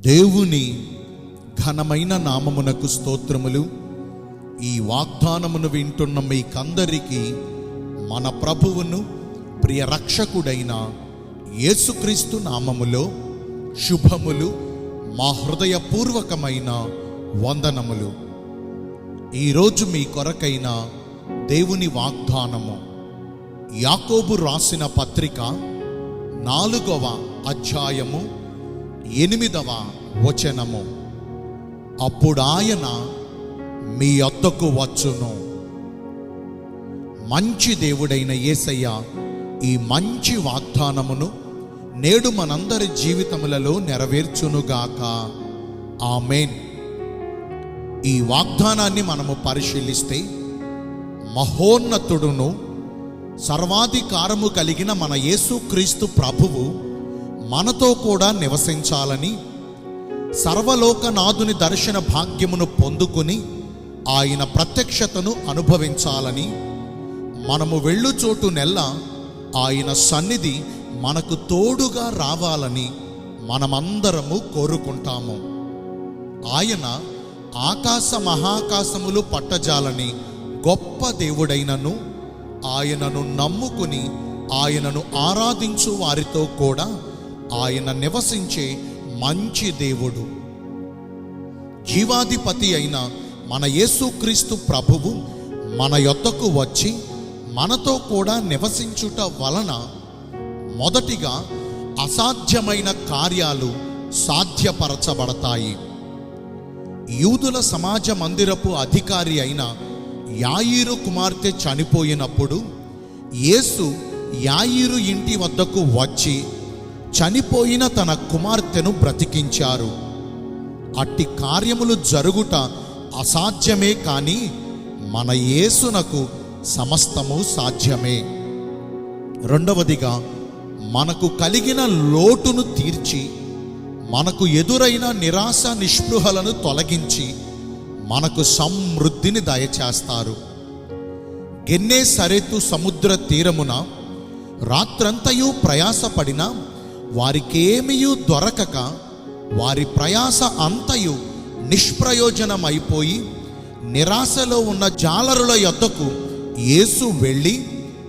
దేవుని ఘనమైన నామమునకు స్తోత్రములు. ఈ వాగ్దానమును వింటున్న మీకందరికీ మన ప్రభువును ప్రియ రక్షకుడైన యేసుక్రీస్తు నామములో శుభములు మా హృదయపూర్వకమైన వందనములు. ఈరోజు మీ కొరకైన దేవుని వాగ్దానము. యాకోబు రాసిన పత్రిక నాలుగవ అధ్యాయము ఎనిమిదవ వచనము. అప్పుడు ఆయన మీ యొద్దకు వచ్చును. మంచి దేవుడైన యేసయ్య ఈ మంచి వాగ్దానమును నేడు మనందరి జీవితములలో నెరవేర్చునుగాక ఆమెన్. ఈ వాగ్దానాన్ని మనము పరిశీలిస్తే మహోన్నతుడును సర్వాధికారము కలిగిన మన యేసుక్రీస్తు ప్రభువు మనతో కూడా నివసించాలని సర్వలోకనాథుని దర్శన భాగ్యమును పొందుకుని ఆయన ప్రత్యక్షతను అనుభవించాలని మనము వెళ్ళు చోటు నెల్ల ఆయన సన్నిధి మనకు తోడుగా రావాలని మనమందరము కోరుకుంటాము. ఆయన ఆకాశ మహాకాశములు పట్టజాలని గొప్ప దేవుడైనను ఆయనను నమ్ముకుని ఆయనను ఆరాధించు వారితో కూడా ఆయన నివసించే మంచి దేవుడు. జీవాధిపతి అయిన మన యేసుక్రీస్తు ప్రభువు మన యొద్దకు వచ్చి మనతో కూడా నివసించుట వలన మొదటిగా అసాధ్యమైన కార్యాలు సాధ్యపరచబడతాయి. యూదుల సమాజ మందిరపు అధికారి అయిన యాయిరు కుమార్తె చనిపోయినప్పుడు యేసు యాయిరు ఇంటి వద్దకు వచ్చి చనిపోయిన తన కుమార్తెను బ్రతికించారు. అట్టి కార్యములు జరుగుట అసాధ్యమే కాని మన యేసునకు సమస్తము సాధ్యమే. రెండవదిగా మనకు కలిగిన లోటును తీర్చి మనకు ఎదురైన నిరాశ నిస్పృహలను తొలగించి మనకు సమృద్ధిని దయచేస్తారు. గెన్నే సరెతు సముద్ర తీరమున రాత్రంతయు ప్రయాసపడిన వారికేమియూ దొరకక వారి ప్రయాస అంతయు నిష్ప్రయోజనమైపోయి నిరాశలో ఉన్న జాలరుల యొద్దకు యేసు వెళ్ళి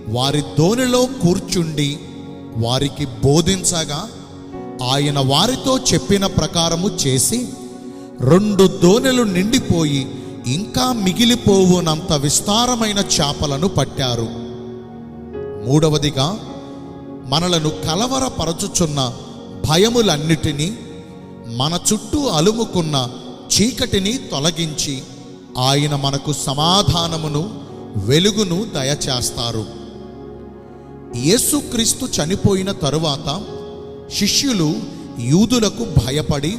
వారి దోణిలో కూర్చుండి వారికి బోధించగా ఆయన వారితో చెప్పిన ప్రకారము చేసి రెండు దోణెలు నిండిపోయి ఇంకా మిగిలిపోవునంత విస్తారమైన చేపలను పట్టారు. మూడవదిగా మనలను కలవరపరచుచున్న భయములన్నిటినీ మన చుట్టూ అలుముకున్న చీకటిని తొలగించి ఆయన మనకు సమాధానమును వెలుగును దయచేస్తారు. యేసుక్రీస్తు చనిపోయిన తరువాత శిష్యులు యూదులకు భయపడి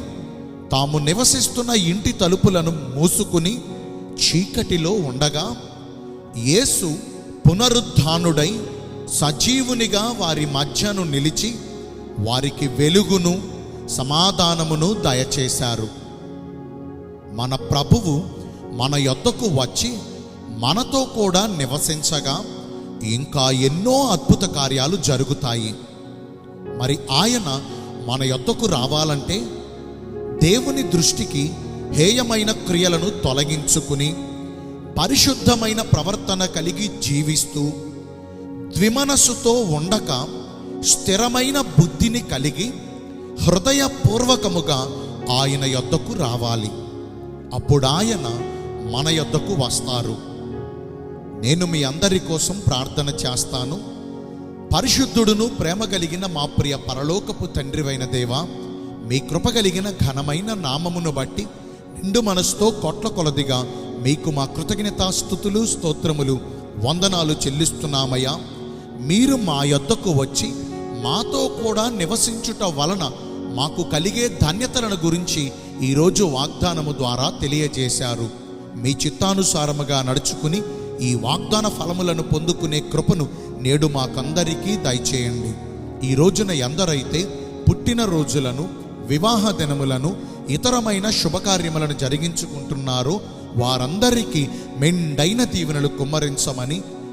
తాము నివసిస్తున్న ఇంటి తలుపులను మూసుకుని చీకటిలో ఉండగా యేసు పునరుద్ధానుడై సజీవునిగా వారి మధ్యను నిలిచి వారికి వెలుగును సమాధానమును దయచేశారు. మన ప్రభువు మన యొద్దకు వచ్చి మనతో కూడా నివసించగా ఇంకా ఎన్నో అద్భుత కార్యాలు జరుగుతాయి. మరి ఆయన మన యొద్దకు రావాలంటే దేవుని దృష్టికి హేయమైన క్రియలను తొలగించుకుని పరిశుద్ధమైన ప్రవర్తన కలిగి జీవిస్తూ ద్విమనస్సుతో ఉండక స్థిరమైన బుద్ధిని కలిగి హృదయపూర్వకముగా ఆయన యొద్దకు రావాలి. అప్పుడు ఆయన మన యొద్దకు వస్తారు. నేను మీ అందరి కోసం ప్రార్థన చేస్తాను. పరిశుద్ధుడును ప్రేమ కలిగిన మా ప్రియ పరలోకపు తండ్రివైన దేవా మీ కృప కలిగిన ఘనమైన నామమును బట్టి నిండు మనసుతో కొట్ల కొలదిగా మీకు మా కృతజ్ఞతాస్థుతులు స్తోత్రములు వందనాలు చెల్లిస్తున్నామయ్యా. మీరు మా యొద్దకు వచ్చి మాతో కూడా నివసించుట వలన మాకు కలిగే ధన్యతలను గురించి ఈరోజు వాగ్దానము ద్వారా తెలియజేశారు. మీ చిత్తానుసారముగా నడుచుకుని ఈ వాగ్దాన ఫలములను పొందుకునే కృపను నేడు మాకందరికీ దయచేయండి. ఈ రోజున ఎందరైతే పుట్టిన రోజులను వివాహ దినములను ఇతరమైన శుభకార్యములను జరిగించుకుంటున్నారో వారందరికీ మెండైన దీవెనలు కుమ్మరించమని